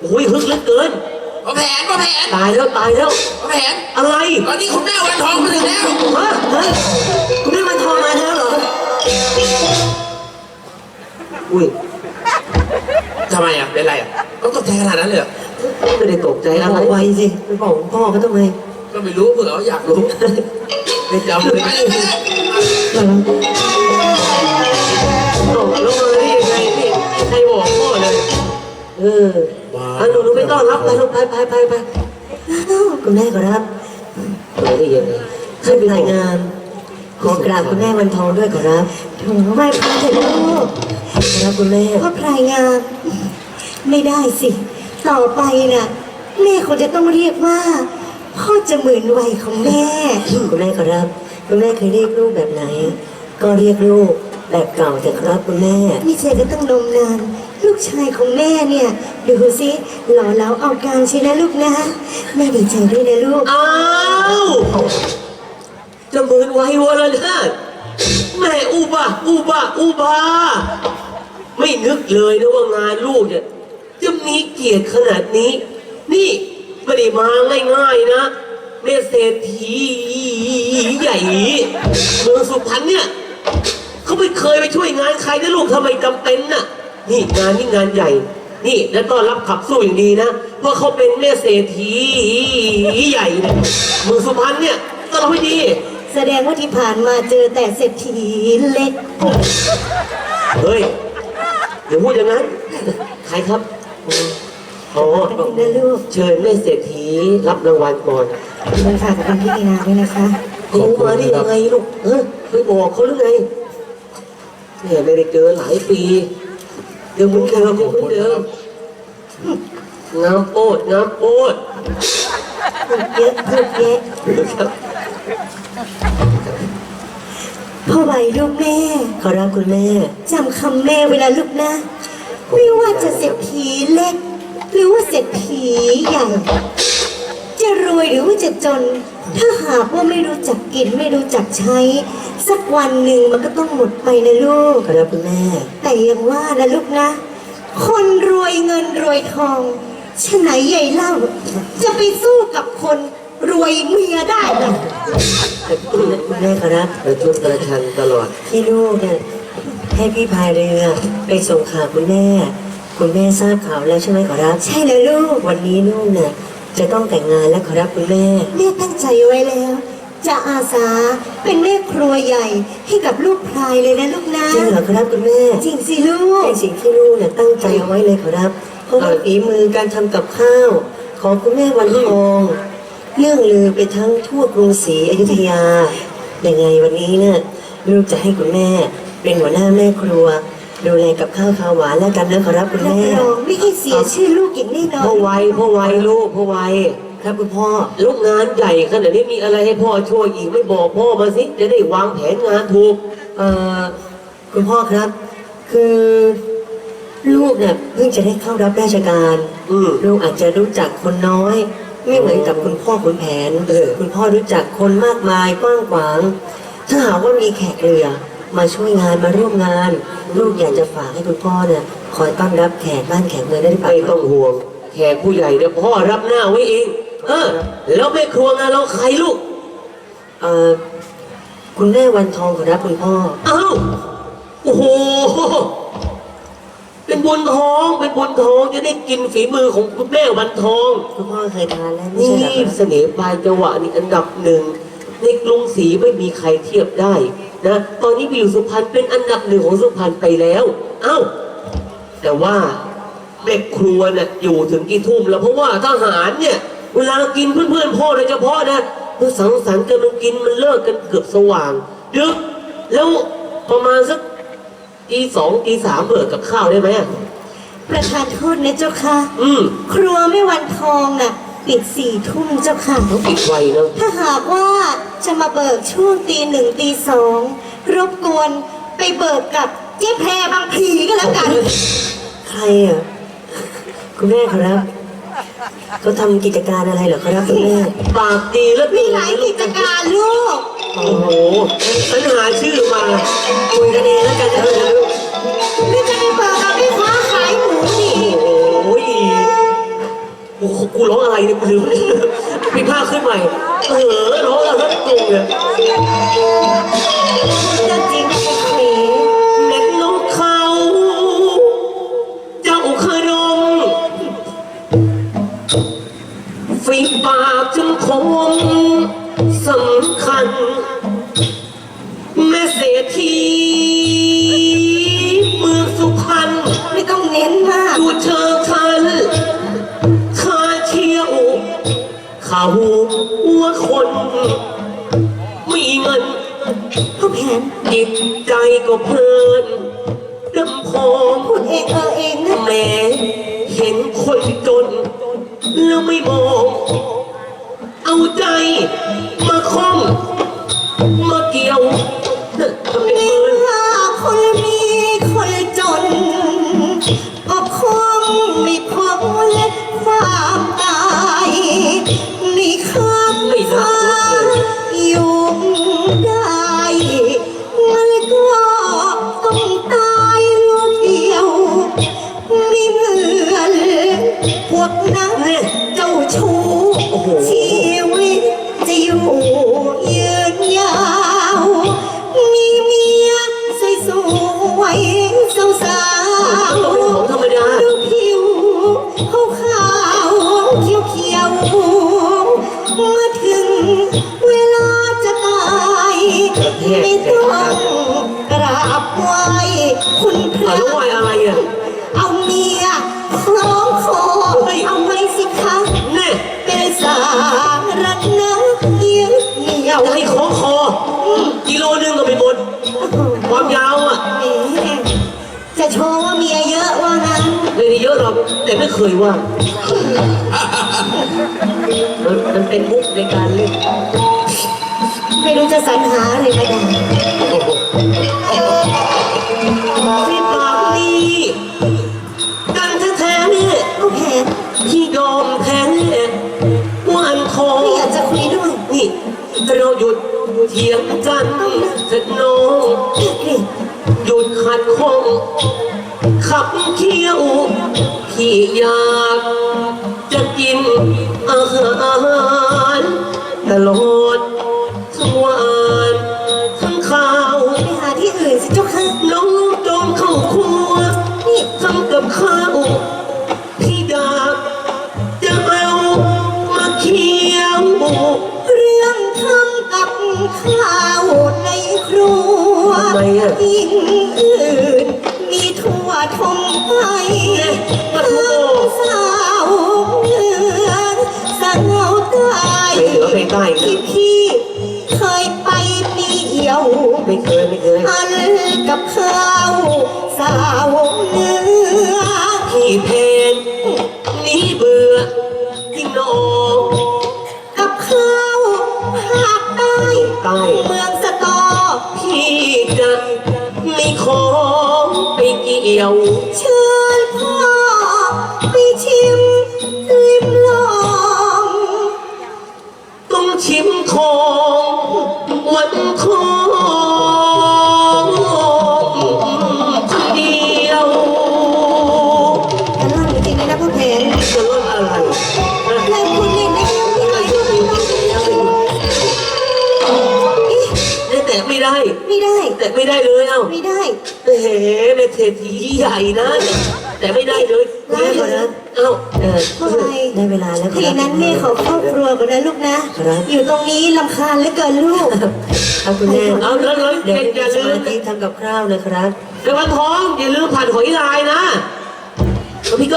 โอ้ยฮึกเหลือเกินพอแผนพอแผนตายแล้วตายแล้วพอแผน อะไรตอนนี้คุณแม่วันทองมาถึงแล้ว ฮะฮะคุณแม่มันทองมาแล้วเหรออุ้ยทำไมอะ เป็นไรอะต้องตกใจขนาดนั้นเลยเหรอไม่ได้ตกใจอะไรไวสิไปบอกพ่อเขาทำไมก็ไม่รู้เผื่อเขาอยากรู้ไม่จำเลยไปเลยไปเลยบอกแล้วมาได้ยังไงพี่ใครบอกพ่อเลย เออ อะหนูหนูไม่ต้อนรับไปลูกไปไปไปไปอ้าวคุณแม่ขอรับเออได้ยังไงขึ้นรายงาน ขอกราบคุณแม่วันทองด้วยขอรับโถไหว้พระเถิดลูกขอรับคุณแม่พ่อพรายงาน ไม่ได้สิ ต่อไปน่ะแม่คงจะต้องเรียกว่า พ่อจะหมื่นวัยของแม่ คุณแม่ขอรับ คุณแม่เคยเรียกลูกแบบไหน ก็เรียกลูก แบบเก่าแต่ครับคุณแม่นี่เชก็ต้องนมนาน ลูกชายของแม่เนี่ย ดูสิหล่อเหลาเอาการใช่นะลูกนะ แม่ดีใจด้วยนะลูก อ้าวจะหมื่นไว้วะละเนี่ยแม่อุบะอุบะอุบา ไม่นึกเลยนะว่างานลูกเนี่ยจะมีเกียรติขนาดนี้ นี่ไม่ได้มาง่ายๆนะแม่เศรษฐีใหญ่เมืองสุพรรณเนี่ย เขาไม่เคยไปช่วยงานใครนะลูกทำไมจำเป็นน่ะ นี่งานนี่งานใหญ่ นี่แล้วต้อนรับขับสู้อย่างดีนะเพราะเขาเป็นแม่เศรษฐีใหญ่เนี่ยเมืองสุพรรณเนี่ยต้อนรับให้ดี แสดงว่าที่ผ่านมาเจอแต่เศรษฐีเล็ก เฮ้ยอย่าพูดอย่างนั้น ใครครับอ๋อนะลูก เชิญแม่เศรษฐีรับรางวัลก่อนคุณฝากกับคุณพี่นีนาด้วยนะคะ รู้มาได้ยังไงลูกเออไปบอกเขาหรือไง เนี่ยไม่ได้เจอหลายปีเดี๋ยวเหมือนเดิมยังเหมือนเดิมงามโปดงามโปดพูดเยอะพูดแยะครับพ่อไหวลูกแม่ขอรับคุณแม่ จำคำแม่เวลาลูกนะ ไม่ว่าจะเศรษฐีเล็ก หรือว่าเศรษฐีใหญ่ จะรวยหรือว่าจะจน ถ้าหากว่าไม่รู้จักกินไม่รู้จักใช้ สักวันหนึ่งมันก็ต้องหมดไปนะลูกขอรับคุณแม่ แต่ยังว่านะลูกนะ คนรวยเงินรวยทองฉะไหนใหญ่เล่า จะไปสู้กับคนรวยเมียได้หรอคุณแม่ครับกระชุ่มกระชันตลอดที่ลูกเนี่ยให้พี่พายเรือไปส่งข่าวคุณแม่ คุณแม่ทราบข่าวแล้วใช่ไหมขอรับ ใช่แล้วลูก วันนี้ลูกเนี่ย จะต้องแต่งงานแล้วขอรับคุณแม่ แม่ตั้งใจไว้แล้ว จะอาสาเป็นแม่ครัวใหญ่ให้กับลูกพลายเลยนะลูกนะจริงเหรอครับคุณแม่จริงสิลูก เป็นสิ่งที่ลูกเนี่ยตั้งใจเอาไว้เลยขอรับ เพราะว่าฝีมือการทำกับข้าว ของคุณแม่วันทองเรื่องลือไปทั้งทั่วกรุงศรีอยุธยายังไงวันนี้เนี่ยลูกจะให้คุณแม่เป็นหัวหน้าแม่ครัว ดูแลกับข้าวขาวหวานแล้วกันนะขอรับคุณแม่ไม่ให้เสียชื่อลูกอย่างแน่นอพ่อนไวพ่อไวลูกพ่อไวครับคุณพ่อลูกงานใหญ่ขนาดนี้มีอะไรให้พ่อช่วยอีกไม่บอกพ่อมาสิจะได้วางแผนงานถูกเอ่อคุณพ่อครับ คือลูกเนี่ยเพิ่งจะได้เข้ารับราชการอืมลูกอาจจะรู้จักคนน้อย ไม่เหมือนกับคุณพ่อคุณแผนเออคุณพ่อรู้จักคนมากมายกว้างขวาง ถ้าหากว่ามีแขกเรือ มาช่วยงานมาร่วมงาน ลูกอยากจะฝากให้คุณพ่อเนี่ยคอยต้อนรับแขกบ้านแขกเมืองได้หรือเปล่าไม่ต้องห่วงแขกผู้ใหญ่เนี่ยพ่อรับหน้าไว้เองเออแล้วแม่ครัวงานเราใครลูกเอ่อคุณแม่วันทองขอรับคุณพ่ออ้าวโอ้โหเป็นบุญทองเป็นบุญทองจะได้กินฝีมือของคุณแม่วันทองคุณพ่อเคยทานแล้วไม่นี่ใช่เหรอครับเสน่ห์ปลายจังหวะนี่อันดับหนึ่งในกรุงศรีไม่มีใครเทียบได้ นะตอนนี้ไปอยู่สุพรรณเป็นอันดับหนึ่งของสุพรรณไปแล้ว เอ้า แต่ว่าแม่ครัวเนี่ยอยู่ถึงกี่ทุ่มแล้วเพราะว่าทหารเนี่ยเวลากินเพื่อนๆพ่อโดยเฉพาะนะเมื่อสังสรรค์กันมันกินมันเลิกกันเกือบสว่างดึกแล้วประมาณสักตีสองตีสามเบิกกับข้าวได้ไหมอะประธานโทษนะเจ้าค่ะ อืม ครัวไม่วันทองน่ะ ปิดสี่ทุ่มเจ้าค่ะ ต้องปิดไวนะ ถ้าหากว่าจะมาเบิกช่วงตีหนึ่งตีสองรบกวนไปเบิกกับเจ๊แพรบางพลีก็แล้วกัน ใครอะ คุณแม่ครับเขาทำกิจการอะไรเหรอครับคุณแม่ ปากดีแล้วมีหลายกิจการลูก โอ้โหฉันหาชื่อมาคุยกันเอง ไรเนี่ยกูลืมมีผ้าขึ้นใหม่ เออร้องอะไรก็งงเลย ว่าคน มีเงินพ่อแผนจิตใจก็เพลินดำพองคนเองเออเองนะแม่เห็นคนจน แล้วไม่มองเอาใจมาคล้องมาเกี่ยว จะโชว์ว่าเมียเยอะว่างั้นไม่ได้เยอะหรอกแต่ไม่เคยว่า มันมันเป็นมุกในการเล่นไม่รู้จะสรรหาอะไรมาด่าพี่ปากดีกันแท้ๆเนี่ยก็แผนพี่ยอมแพ้วันคอไม่อยากจะคุยด้วยนี่เราหยุดเถียงกันเถิดน้องพี่กฤษ หยุดขัดข้องขับเคี้ยวพี่อยากจะกินอาหารตลอดทั้งวันทั้งข้าวไปหาที่อื่นสิเจ้าค่ะน้องจงเข้าครัวนี่ทำกับข้าวพี่อยากจะเอามาเคี้ยวเรื่องทำกับข้าวในครัวทำไมอะยิ่งอื่น มีทั่วทงไปเนี่ยปะโถสาวเหนือสาวใต้ไปเหนือไปใต้นะ ที่พี่เคยไปเที่ยว ไม่เคยไม่เคยอันกับข้าวสาวเหนือพี่เพ ยว เชิญพ่อไปชิมลิมลองต้องชิมของวันของคนเดียวกันล่อนจริงๆนะพ่อแผนจะลดอะไรนะเลิกคุณเล่นได้แล้วไม่ได้ไม่ได้ได้แต่ไม่ได้ ไม่ได้ แต่ไม่ได้เลยเอ้าไม่ได้ เฮ้แม่เศรษฐี ใหญ่นะ แต่ไม่ได้เลยได้เหรอเอ้าเออเมื่อไหรได้เวลาแล้วคถ้าอรับ ย่างนั้นแม่ขอครอบครัวก่อนนะลูกนะ ครับ อยู่ตรงนี้ลำคาญเหลือเกินลูกครับคุณแม่เอาแล้วแล้วเดี๋ยวอย่าสลืมามธิทำกับข้าวนะครับในวันท้องอย่าลืมผ่านหอยลายนะแล้วพี่ก็